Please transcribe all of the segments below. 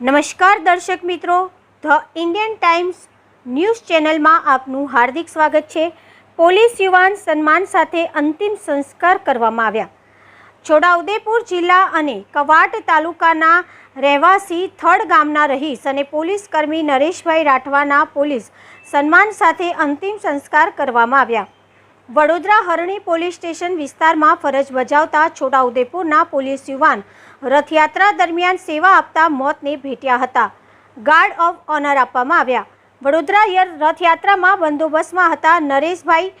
નમસ્કાર દર્શક મિત્રો. ધ ઇન્ડિયન ટાઈમ્સ ન્યૂઝ ચેનલમાં આપનું હાર્દિક સ્વાગત છે. પોલીસ યુવાન સન્માન સાથે અંતિમ સંસ્કાર કરવામાં આવ્યા. છોટાઉદેપુર જિલ્લા અને કવાટ તાલુકાના રહેવાસી થડ ગામના રહીશ અને પોલીસ કર્મી નરેશભાઈ રાઠવાના પોલીસ સન્માન સાથે અંતિમ સંસ્કાર કરવામાં આવ્યા. વડોદરા હરણી પોલીસ સ્ટેશન વિસ્તારમાં ફરજ બજાવતા છોટાઉદેપુરના પોલીસ યુવાન રથયાત્રા દરમિયાન સેવા આપતા મોતને ભેટ્યા હતા. ગાર્ડ ઓફ ઓનર આપવામાં આવ્યા. વડોદરા રથયાત્રામાં બંદોબસ્તમાં હતા નરેશભાઈ.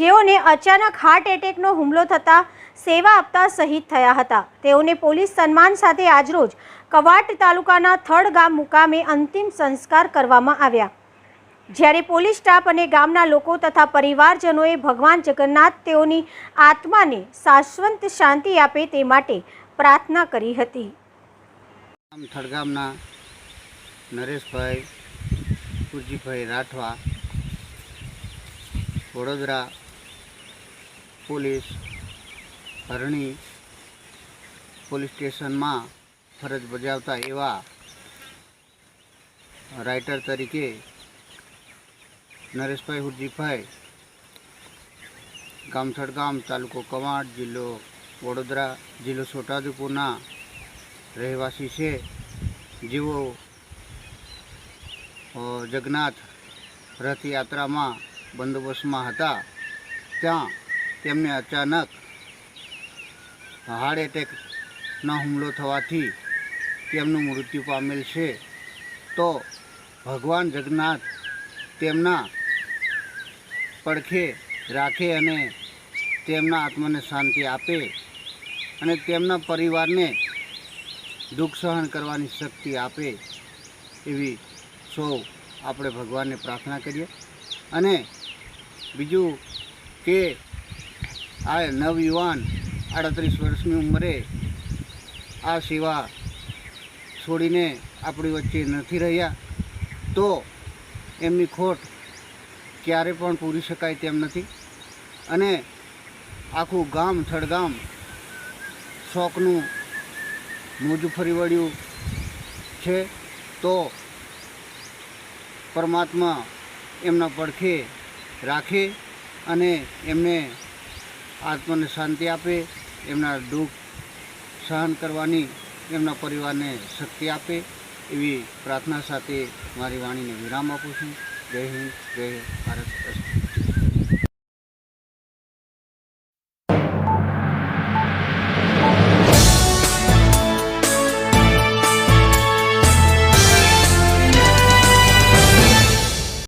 જેઓને અચાનક હાર્ટ એટેકનો હુમલો થતાં સેવા આપતા શહીદ થયા હતા. તેઓને પોલીસ સન્માન સાથે આજરોજ કવાટ તાલુકાના થડ ગામ મુકામે અંતિમ સંસ્કાર કરવામાં આવ્યા. જ્યારે પોલીસ સ્ટાફ અને ગામના લોકો તથા પરિવારજનોએ ભગવાન જગન્નાથ તેઓની આત્માને શાશ્વત શાંતિ આપે તે માટે પ્રાર્થના કરી હતી. નરેશભાઈ, કુરજીભાઈ રાઠવા, વડોદરા પોલીસ, હરણી પોલીસ સ્ટેશનમાં ફરજ બજાવતા એવા રાઇટર તરીકે નરેશભાઈ હુરજીભાઈ ગામ, તાલુકો કવાંટ, જિલ્લો વડોદરા, જિલ્લો છોટાઉદેપુરના રહેવાસી છે. જેઓ જગન્નાથ રથયાત્રામાં બંદોબસ્તમાં હતા. ત્યાં તેમને અચાનક હાર્ટ એટેકનો હુમલો થવાથી તેમનું મૃત્યુ પામેલ છે. તો ભગવાન જગન્નાથ તેમના પડખે રાખે અને તેમના આત્માને શાંતિ આપે અને તેમના પરિવારને દુઃખ સહન કરવાની શક્તિ આપે એવી સૌ આપણે ભગવાનને પ્રાર્થના કરીએ. અને બીજું કે આ નવયુવાન આડત્રીસ વર્ષની ઉંમરે આ સેવા છોડીને આપણી વચ્ચે નથી રહ્યા, તો એમની ખોટ ક્યારે પણ પૂરી શકાય તેમ નથી. અને આખું ગામ થડગામ શોખનું મોજું ફરી વળ્યું છે. તો પરમાત્મા એમના પડખે રાખે અને એમને આત્માને શાંતિ આપે, એમના દુઃખ સહન કરવાની એમના પરિવારને શક્તિ આપે એવી પ્રાર્થના સાથે મારી વાણીને વિરામ આપું છું. જય હિન્દ જય ભારત